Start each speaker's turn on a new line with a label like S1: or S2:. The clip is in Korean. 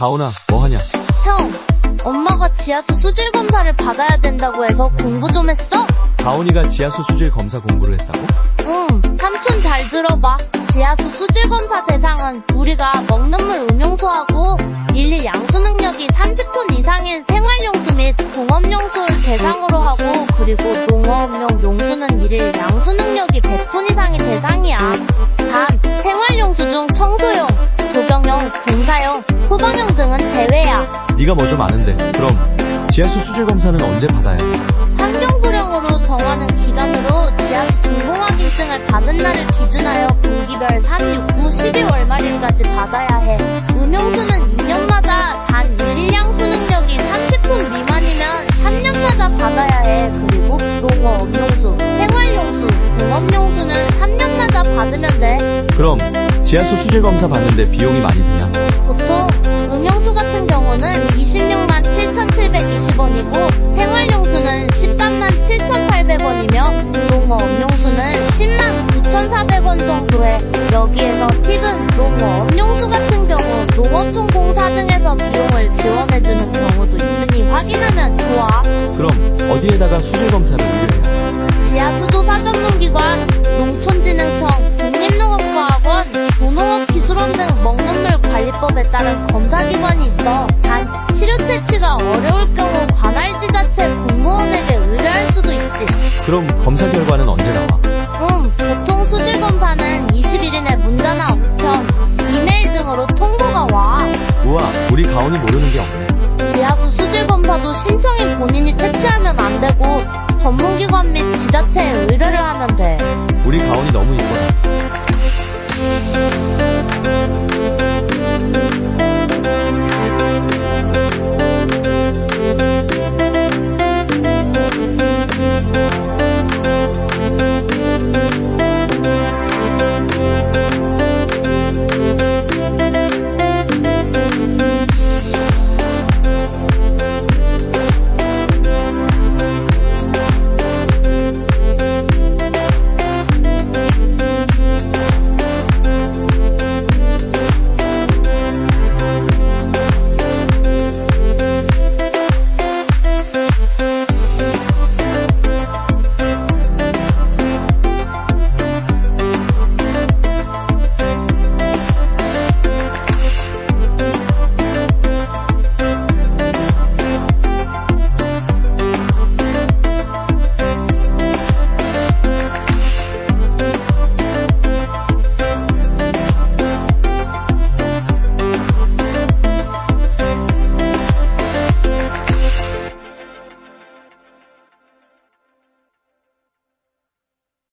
S1: 가온아, 뭐하냐?
S2: 형, 엄마가 지하수 수질 검사를 받아야 된다고 해서 공부 좀 했어?
S1: 가온이가 지하수 수질 검사 공부를 했다고?
S2: 응, 삼촌 잘 들어봐. 지하수 수질 검사 대상은 우리가 먹는 물 음용수하고 일일 양수 능력이 30톤 이상인 생활용수 및 공업용수를 대상으로 하고 그리고 농업용 용수는 일일 양
S1: 네가 뭐 좀 아는데. 그럼 지하수 수질 검사는 언제 받아야 해?
S2: 환경부령으로 정하는 기간으로 지하수 중공학 인증을 받은 날을 기준하여 분기별 3, 6, 9, 12월 말일까지 받아야 해. 음용수는 2년마다 단 1일 양수 능력이 30톤 미만이면 3년마다 받아야 해. 그리고 농어 음용수, 생활용수, 공업용수는 3년마다 받으면 돼.
S1: 그럼 지하수 수질 검사 받는데 비용이 많이 드냐?
S2: 해. 여
S1: 지하수
S2: 수질 검사도 신청인 본인이 채취하면 안 되고 전문기관 및 지자체